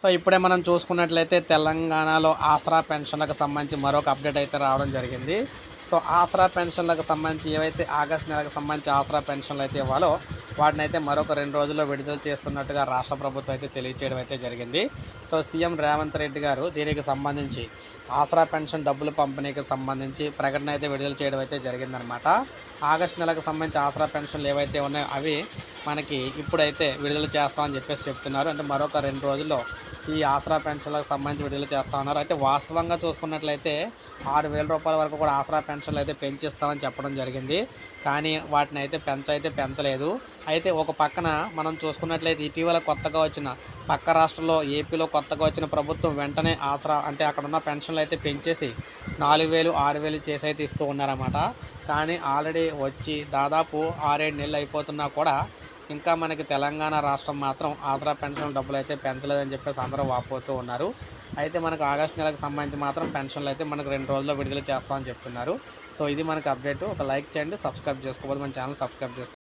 So ఇప్పుడే మనం చూసుకున్నట్లయితే తెలంగాణలో ఆసరా పెన్షన్లకు సంబంధించి మరొక అప్డేట్ అయితే రావడం జరిగింది. సో ఆసరా పెన్షన్లకు సంబంధించి ఏవైతే ఆగస్టు నెలకు సంబంధించి ఆసరా పెన్షన్లు అయితే ఇవ్వాలో వాటిని అయితే మరొక రెండు రోజుల్లో విడుదల చేస్తున్నట్టుగా రాష్ట్ర ప్రభుత్వం అయితే తెలియజేయడం అయితే జరిగింది. సో సీఎం రేవంత్ రెడ్డి గారు దీనికి సంబంధించి ఆసరా పెన్షన్ డబ్బులు పంపిణీకి సంబంధించి ప్రకటన అయితే విడుదల చేయడం అయితే జరిగిందనమాట ఆగస్టు నెలకు సంబంధించి ఆసరా పెన్షన్లు ఏవైతే ఉన్నాయో అవి మనకి ఇప్పుడైతే విడుదల చేస్తామని చెప్పేసి చెప్తున్నారు. అంటే మరొక రెండు రోజుల్లో ఈ ఆసరా పెన్షన్లకు సంబంధించి విడుదల చేస్తా ఉన్నారు. అయితే వాస్తవంగా చూసుకున్నట్లయితే ఆరు వేల రూపాయల వరకు కూడా ఆసరా పెన్షన్లు అయితే పెంచిస్తామని చెప్పడం జరిగింది. కానీ వాటిని అయితే పెంచైతే పెంచలేదు. అయితే ఒక పక్కన మనం చూసుకున్నట్లయితే ఇటీవల కొత్తగా వచ్చిన పక్క రాష్ట్రంలో ఏపీలో కొత్తగా వచ్చిన ప్రభుత్వం వెంటనే ఆసరా అంటే అక్కడ ఉన్న పెన్షన్లు అయితే పెంచేసి నాలుగు వేలు ఆరు వేలు చేసి అయితే ఇస్తూ ఉన్నారన్నమాట. కానీ ఆల్రెడీ వచ్చి దాదాపు ఆరేడు నెలలు అయిపోతున్నా కూడా ఇంకా మనకి తెలంగాణ రాష్ట్రం మాత్రం ఆసరా పెన్షన్ డబ్బులు అయితే పెంచలేదని చెప్పేసి అందరూ వాపోతూ ఉన్నారు. అయితే మనకు ఆగస్ట్ నెలకు సంబంధించి మాత్రం పెన్షన్లు అయితే మనకు రెండు రోజుల్లో విడుదల చేస్తామని చెప్తున్నారు. సో ఇది మనకు అప్డేట్. ఒక లైక్ చేయండి సబ్స్క్రైబ్ చేసుకోవాలి మన ఛానల్ సబ్స్క్రైబ్ చేసుకోండి.